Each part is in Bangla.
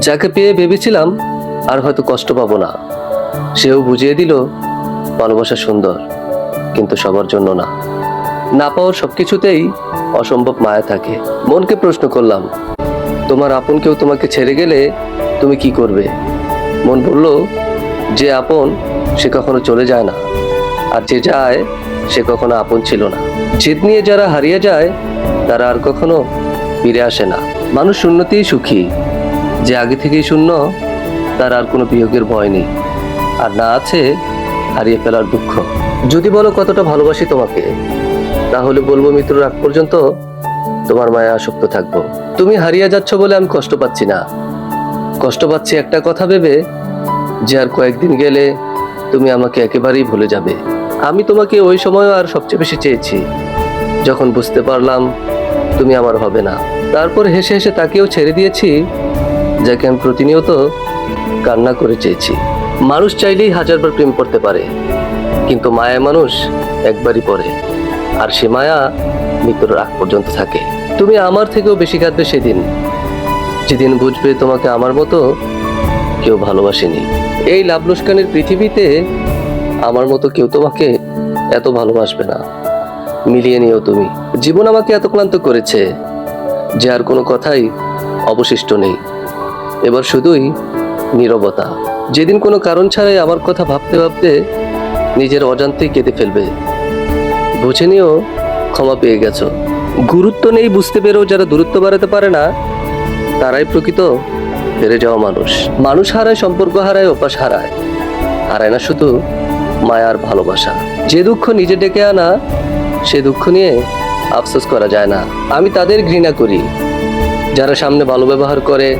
যাকে পেয়ে ভেবেছিলাম আর হয়তো কষ্ট পাবো না। সেও বুঝিয়ে দিল, ভালোবাসা সুন্দর, কিন্তু সবার জন্য না। না পাওয়ার সবকিছুতেই অসম্ভব মায়া থাকে। মনকে প্রশ্ন করলাম, তোমার আপন কেউ তোমাকে ছেড়ে গেলে তুমি কি করবে? মন বলল, যে আপন, সে কখনো চলে যায় না। আর যে যায়, সে কখনো আপন ছিল না। জেদ নিয়ে যারা হারিয়ে যায়, তারা আর কখনো ফিরে আসে না। মানুষ শূন্যতেই সুখী। যে আগে থেকেই শূন্য, তার আর কোনো বিয়োগের ভয় নেই। আর না আছে, হারিয়ে ফেলার দুঃখ। যদি বলো কতটা ভালোবাসি তোমাকে, তাহলে বলব মৃত্যুর আগ পর্যন্ত তোমার মায়া আসক্ত থাকব। তুমি হারিয়ে যাচ্ছ বলে আমি কষ্ট পাচ্ছি না। কষ্ট পাচ্ছি একটা কথা ভেবে, যে আর কয়েকদিন গেলে তুমি আমাকে একেবারেই ভুলে যাবে। আমি তোমাকে ওই সময়ও আর সবচেয়ে বেশি চেয়েছি। যখন বুঝতে পারলাম তুমি আমার হবে না। তারপর হেসে হেসে তাকেও ছেড়ে দিয়েছি যাকে আমি প্রতিনিয়ত কান্না করে চেয়েছি। মানুষ চাইলেই হাজারবার প্রেম করতে পারে, কিন্তু মায়া মানুষ একবারই পরে আর সে মায়া মৃত্যুর আগ পর্যন্ত থাকে। তুমি আমার থেকেও বেশি কাঁদবে সেদিন, যেদিন বুঝবে তোমাকে আমার মতো কেউ ভালোবাসেনি। এই লাভ লোসকানের পৃথিবীতে আমার মতো কেউ তোমাকে এত ভালোবাসবে না। মিলিয়ে নিও তুমি। জীবন আমাকে এত ক্লান্ত করেছে, যে আর কোনো কথাই অবশিষ্ট নেই। এবার শুধুই নীরবতা। যেদিন কোনো কারণ ছাড়াই আমার কথা ভাবতে ভাবতে নিজের অজান্তেই কেঁদে ফেলবে। বুঝে নিয়েও ক্ষমা পেয়ে গেছো। গুরুত্ব নেই বুঝতে পেরেও যারা দূরত্ব বাড়াতে পারে না, তারাই প্রকৃত হেরে যাওয়া মানুষ। মানুষ হারায়, সম্পর্ক হারায়, অভ্যাস হারায়। হারায় না শুধু মায়ার ভালোবাসা। যে দুঃখ নিজে ডেকে আনা, সে দুঃখ নিয়ে আফসোস করা যায় না। আমি তাদের ঘৃণা করি। যারা সামনে ভালো ব্যবহার করে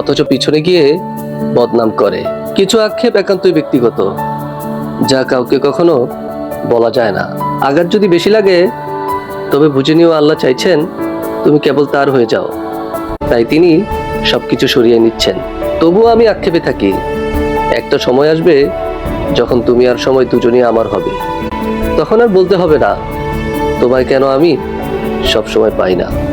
অথচ পিছনে গিয়ে বদনাম করে। কিছু আক্ষেপ একান্তই ব্যক্তিগত, যা কাউকে কখনো বলা যায় না। আঘাত যদি বেশি লাগে, তবে বুঝে নিও আল্লাহ চাইছেন, তুমি কেবল তার হয়ে যাও। তাই তিনি সবকিছু সরিয়ে নিচ্ছেন। তবুও আমি আক্ষেপে থাকি। একটা সময় আসবে যখন তুমি আর সময় দুজনই আমার হবে। তখন আর বলতে হবে না, তোমায় কেন আমি সব সময় পাই না।